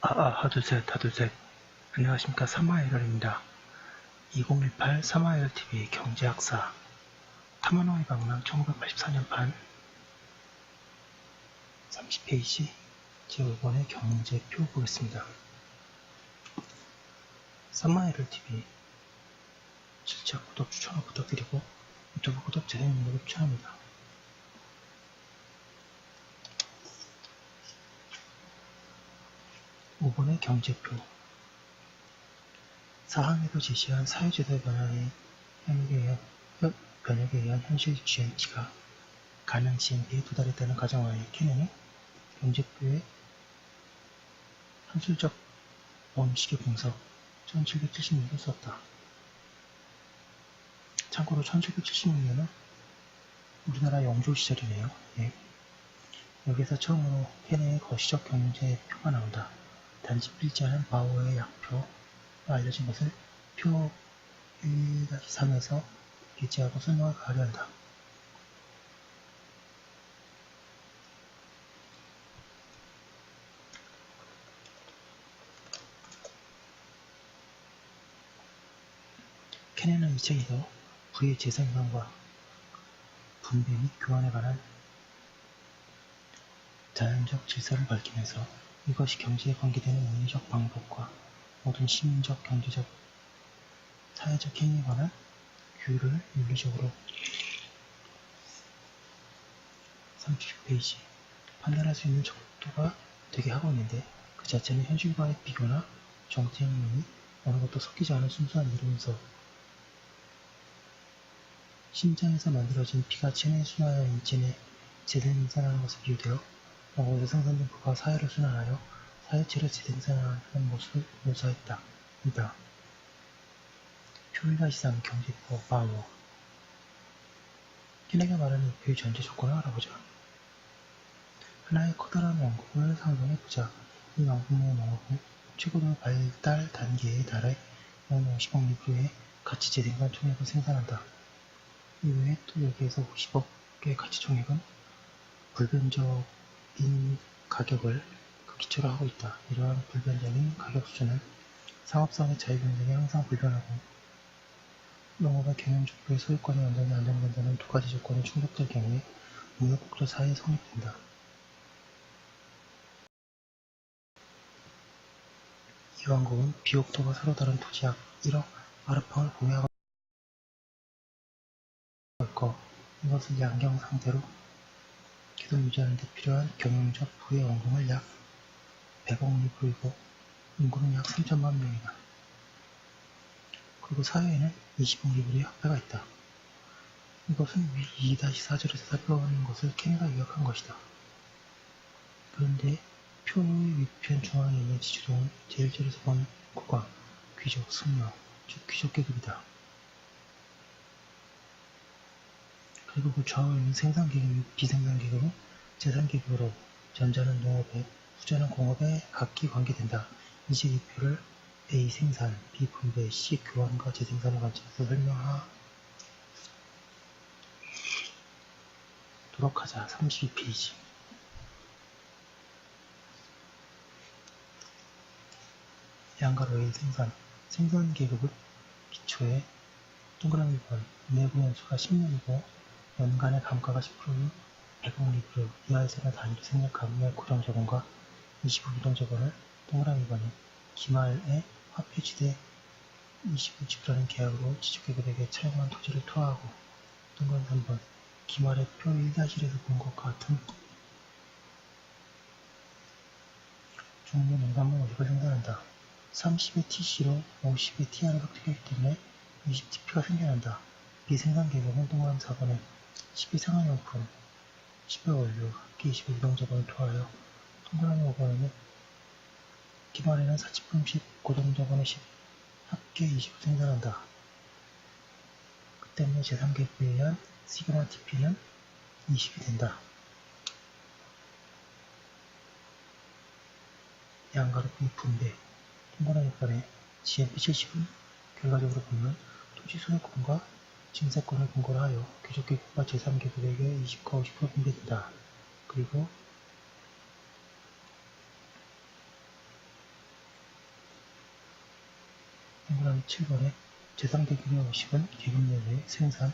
아아 하두셋, 하두셋 안녕하십니까 사마이럴입니다. 2018 사마이럴TV 경제학사 타마노이 방랑 1984년판 30페이지 제5번의 경제표 보겠습니다. 사마이럴TV 실제 구독 추천을 부탁드리고 유튜브 구독 제한 등록 추천합니다. 5번의 경제표 사항에도 제시한 사회제도 변화의 협력에, 의한, 변혁에 의한 현실 GNP가 가능 GNP에 도달했다는 가정하에 케넨은 경제표의 현실적 원칙의 분석 1776년을 썼다. 참고로 1776년은 우리나라 영조 시절이네요. 예. 여기서 처음으로 케네의 거시적 경제표가 나온다. 단지 필지 않은 바오의 약표가 아, 알려진 것을 표 1-3에서 기재하고 설명을 가려 한다. 케네는 이 책에서 부의 재생산과 분배 및 교환에 관한 자연적 질서를 밝히면서 이것이 경제에 관계되는 논리적 방법과 모든 시민적, 경제적, 사회적 행위에 관한 규율을 윤리적으로. 30페이지. 판단할 수 있는 정도가 되게 하고 있는데 그 자체는 현실과의 비교나 정치행위이 어느 것도 섞이지 않은 순수한 이론에서 심장에서 만들어진 피가 체내 순환하여 인체내 재생산하는 것을 비유되어 모두 생산된 부가 사회로 순환하여 사회체를 재생산하는 모습을 묘사했다. 이다. 효율과 시장, 경제포, 방어 키네가 말하는 그의 전제 조건을 알아보자. 하나의 커다란 왕국을 상상해보자. 이 왕국의 망하고 최고로 발달 단계에 달해 50억 미부의 가치 재생산 총액을 생산한다. 이외에 또 여기에서 50억의 가치 총액은 불변적 가격을 그 기초로 하고 있다. 이러한 불변적인 가격 수준은 상업성의 자유 경쟁에 항상 불변하고 농업의 경영주부의 소유권이 완전히 안정된다는 두 가지 조건이 충족될 경우에 무역국도 사회에 성립된다. 이왕국은 비옥도가 서로 다른 토지 약 1억 아르팡을 공유하고 있고 이것을 양경 상대로 기도 유지하는 데 필요한 경영적 부의 원금을 약 100억 리 불고 인구는 약 3천만 명이다. 그리고 사회에는 20억 리불의 학대가 있다. 이것은 위 2-4절에서 살펴보는 것을 케네가 요약한 것이다. 그런데 표의 위편 중앙에 있는 지주동은 제일절에서 본 국왕, 귀족, 승려, 즉 귀족 계급이다. 그리고 그 좌우는 생산계획, 비생산계급은 재산계급으로 전자는 농업에, 후자는 공업에 각기 관계된다. 26표를 A 생산, B 분배, C 교환과 재생산을 관점에서 설명하도록 하자. 32페이지. 양가로의 생산, 생산 계급을 기초에 동그라미 번 내부 연수가 10년이고 연간의 감가가 10%인 100억 리플 이하의 세나 단위를 생략하며 고정적원과 25유동 저금을 동그라미 번에 기말에 화폐지대 25집라는 계약으로 지주개별에게 차용한 토지를 투하하고 동그라미 3번 기말에 표 1-1에서 본것 같은 종류 농산물 오식을 생산한다. 30의 TC로 50의 TR을 획득했기 때문에 20TP가 생겨난다. 비생산 계획은 동그라미 4번에 12 상한용품 10회 원료 합계 22동작원을 토하여 통산한 5번에는 기반에는 사치품 10, 고동작원의 10, 합계 20을 생산한다. 그 때문에 제3계획에 의한 시그마 TP는 20이 된다. 양가로 분포인데 통과하기 전에 GMP 70은 결과적으로 보면 토지 소유권과 신사권을 근거로 하여 귀족계급과 제3계급에게 20과 50%가 분배된다. 그리고 동그라미 7번에 제3계급의 50은 계급 내외 생산,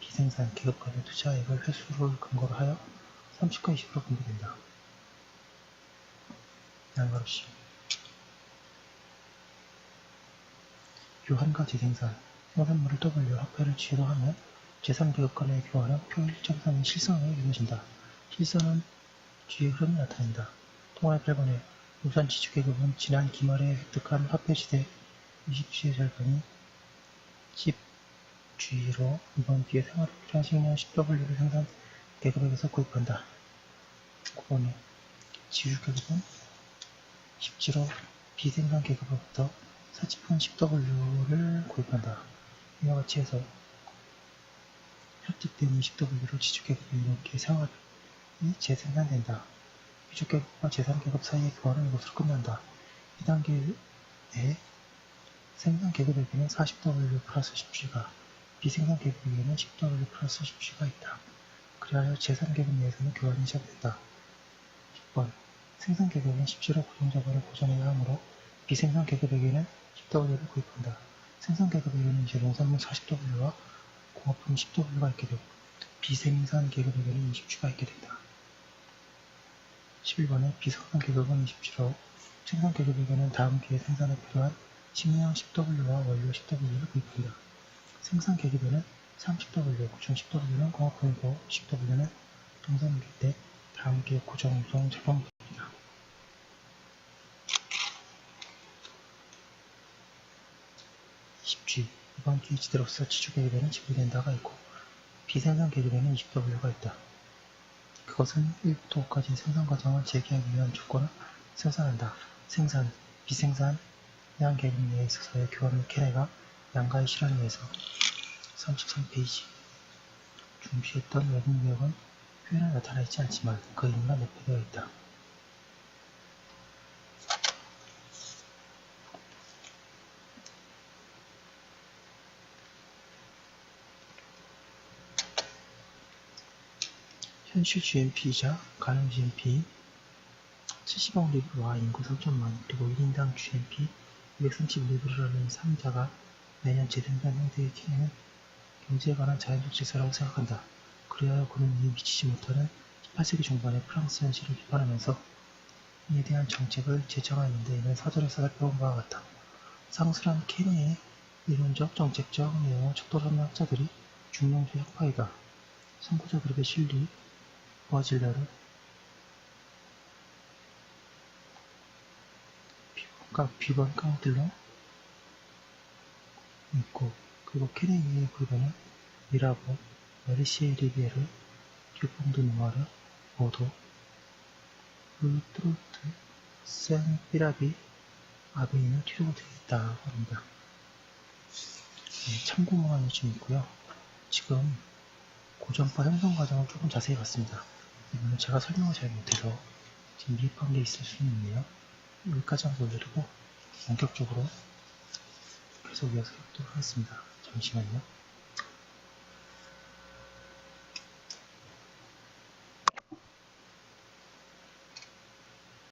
비생산 계급 간의 투자액을 횟수를 근거로 하여 30과 20% 분배된다. 양가로씨 요한과 재생산 생산물을 W 화폐를 취소하면 재산계급 간의 교환은 표 일정상의 실선으로 이루어진다. 실선은 주의 흐름이 나타낸다. 통화의 8번에 우선 지주계급은 지난 기말에 획득한 화폐시대 20주의 절반이 10G로 이번 뒤에 생활에 필요한 식량 10W를 생산 계급에서 구입한다. 9번에 지주계급은 10G로 비생산 계급으로부터 사치품 10W를 구입한다. 이와 같이 해서 획득된 20W로 지주계급이 이렇게 생활이 재생산된다. 비주계급과 재산계급 사이의 교환은 이것으로 끝난다. 2단계 에 생산계급에게는 40W 플러스 10G가, 비생산계급에게는 10W 플러스 10G가 있다. 그리하여 재산계급 내에서는 교환이 시작된다. 10번 생산계급은 10G로 고정자본을 보존해야 하므로 비생산계급에게는 10W를 구입한다. 생산계급에게는 이제 농산물 40W와 공업품 10W가 있게 되고 비생산계급에게는 20G가 있게 된다. 11번에 비생산 계급은 20G로 생산 계급에게는 다음 기회 생산에 필요한 식량 10W와 원료 10W를 구입한다. 생산 계급에는 30W, 고정 10W는 공업품이고 10W는 동산물일 때 다음 기회 고정 우성 제공입니다. 10G 이번 기지대로서 지주 계급에는 지불된다가 있고 비생산 계급에는 20W가 있다. 그것은 1부터 5까지 생산 과정을 재개하기 위한 조건을 생산한다. 생산, 비생산, 양 계급 내에 있어서의 교환 캐내가 양가의 실현에 의해서 33페이지 중시했던 외국 내역은 표현에 나타나 있지 않지만 그 의미가 내포되어 있다. 현실 GMP이자 가능 GMP 70억 리브와 인구 3천만 그리고 1인당 GMP 230 리브라는 3자가 매년 재생산 형태의 키에는 경제에 관한 자연적 질서라고 생각한다. 그리하여 그는 이에 미치지 못하는 18세기 중반의 프랑스 현실을 비판하면서 이에 대한 정책을 제정하였는데 이는 사전에서 살펴본 바와 같다. 상술한 케네의 이론적 정책적 내용을 척도하는 학자들이 중용수 학파이다. 선구자 그룹의 실리, 버질러를 비번, 비번 카운틀러 있고 그리고 케네이의 그룹에는 미라보, 메르시에 리비에르, 듀퐁드 노아르, 오도, 루트루트, 생 아베이는 취소가 되어 있다고 합니다. 네, 참고만 요즘 있고요. 지금 고전파 형성 과정을 조금 자세히 봤습니다. 이거는 제가 설명을 잘 못해서 지금 미흡한 게 있을 수는 있네요. 여기까지 한번 올려두고 본격적으로 계속 이어서 해보도록 하겠습니다. 잠시만요.